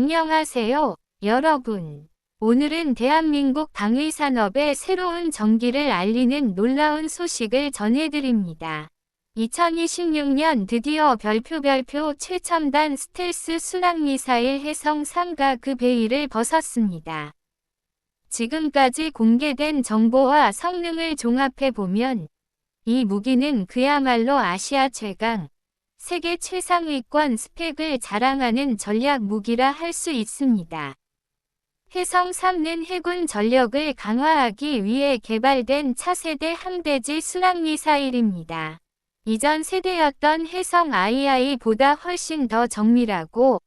안녕하세요, 여러분. 오늘은 대한민국 방위산업의 새로운 전기를 알리는 놀라운 소식을 전해드립니다. 2026년 드디어 별표 별표 최첨단 스텔스 순항미사일 해성 3가 그 베일을 벗었습니다. 지금까지 공개된 정보와 성능을 종합해보면 이 무기는 그야말로 아시아 최강, 세계 최상위권 스펙을 자랑하는 전략 무기라 할 수 있습니다. 해성 3는 해군 전력을 강화하기 위해 개발된 차세대 함대지 순항미사일입니다. 이전 세대였던 해성 II보다 훨씬 더 정밀하고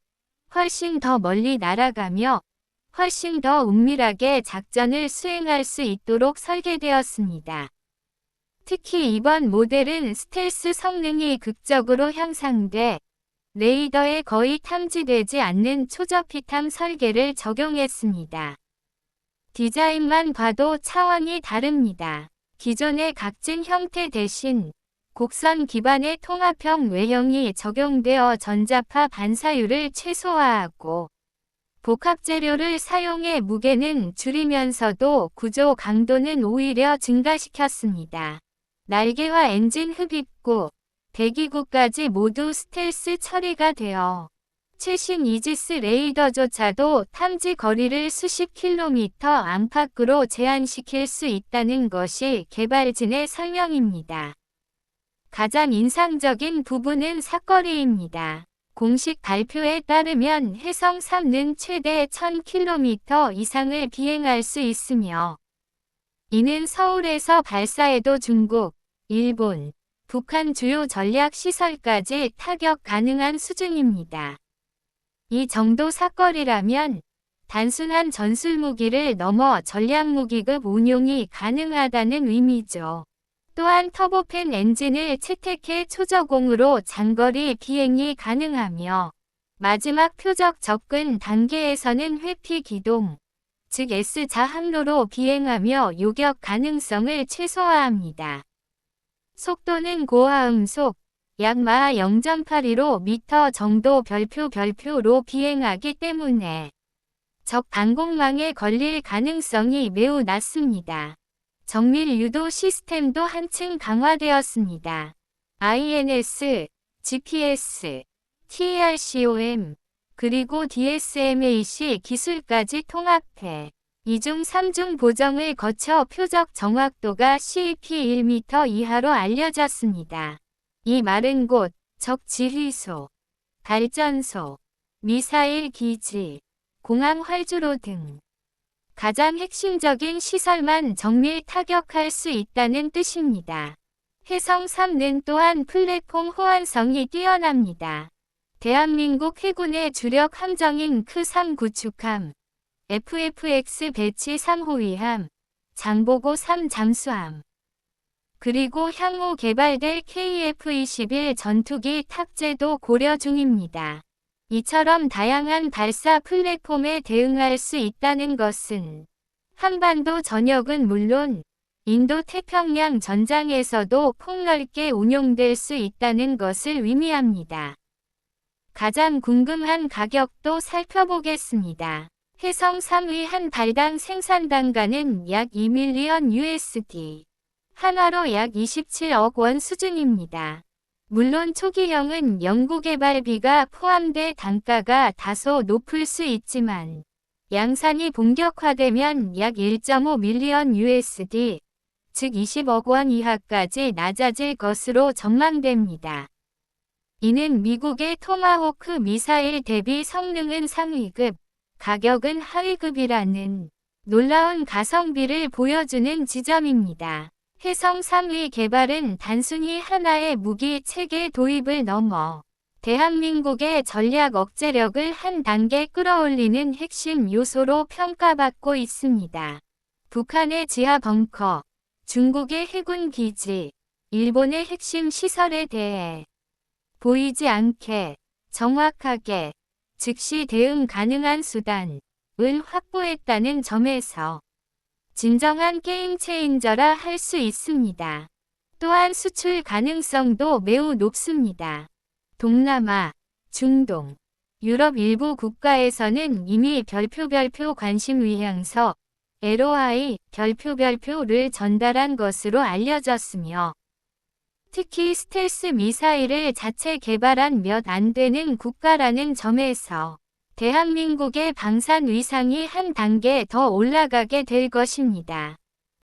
훨씬 더 멀리 날아가며 훨씬 더 은밀하게 작전을 수행할 수 있도록 설계되었습니다. 특히 이번 모델은 스텔스 성능이 극적으로 향상돼 레이더에 거의 탐지되지 않는 초저피탐 설계를 적용했습니다. 디자인만 봐도 차원이 다릅니다. 기존의 각진 형태 대신 곡선 기반의 통합형 외형이 적용되어 전자파 반사율을 최소화하고 복합 재료를 사용해 무게는 줄이면서도 구조 강도는 오히려 증가시켰습니다. 날개와 엔진 흡입구, 배기구까지 모두 스텔스 처리가 되어 최신 이지스 레이더조차도 탐지 거리를 수십 킬로미터 안팎으로 제한시킬 수 있다는 것이 개발진의 설명입니다. 가장 인상적인 부분은 사거리입니다. 공식 발표에 따르면 해성 3는 최대 1000km 이상을 비행할 수 있으며 이는 서울에서 발사해도 중국, 일본, 북한 주요 전략 시설까지 타격 가능한 수준입니다. 이 정도 사거리라면 단순한 전술 무기를 넘어 전략 무기급 운용이 가능하다는 의미죠. 또한 터보팬 엔진을 채택해 초저공으로 장거리 비행이 가능하며 마지막 표적 접근 단계에서는 회피 기동, 즉 S자 항로로 비행하며 요격 가능성을 최소화합니다. 속도는 고하음속 약 마하 0.82로 정도 별표 별표로 비행하기 때문에 적 방공망에 걸릴 가능성이 매우 낮습니다. 정밀 유도 시스템도 한층 강화되었습니다. INS, GPS, TRCOM, 그리고 DSMAC 기술까지 통합해 2중 3중 보정을 거쳐 표적 정확도가 CP 1m 이하로 알려졌습니다. 이 말은 곧적 지휘소, 발전소, 미사일 기지, 공항 활주로 등 가장 핵심적인 시설만 정밀 타격할 수 있다는 뜻입니다. 해성 3는 또한 플랫폼 호환성이 뛰어납니다. 대한민국 해군의 주력 함정인 크3 구축함, FFX 배치 3호 위함, 장보고 3 잠수함, 그리고 향후 개발될 KF-21 전투기 탑재도 고려 중입니다. 이처럼 다양한 발사 플랫폼에 대응할 수 있다는 것은 한반도 전역은 물론 인도 태평양 전장에서도 폭넓게 운용될 수 있다는 것을 의미합니다. 가장 궁금한 가격도 살펴보겠습니다. 해성 3위 한 발당 생산 단가는 약 2밀리언 USD, 한화로 약 27억 원 수준입니다. 물론 초기형은 연구개발비가 포함돼 단가가 다소 높을 수 있지만 양산이 본격화되면 약 1.5밀리언 USD, 즉 20억 원 이하까지 낮아질 것으로 전망됩니다. 이는 미국의 토마호크 미사일 대비 성능은 상위급, 가격은 하위급이라는 놀라운 가성비를 보여주는 지점입니다. 해성 3위 개발은 단순히 하나의 무기 체계 도입을 넘어 대한민국의 전략 억제력을 한 단계 끌어올리는 핵심 요소로 평가받고 있습니다. 북한의 지하 벙커, 중국의 해군 기지, 일본의 핵심 시설에 대해 보이지 않게 정확하게 즉시 대응 가능한 수단을 확보했다는 점에서 진정한 게임 체인저라 할 수 있습니다. 또한 수출 가능성도 매우 높습니다. 동남아, 중동, 유럽 일부 국가에서는 이미 별표별표 관심 위향서 LOI 별표별표를 전달한 것으로 알려졌으며 특히 스텔스 미사일을 자체 개발한 몇 안 되는 국가라는 점에서 대한민국의 방산 위상이 한 단계 더 올라가게 될 것입니다.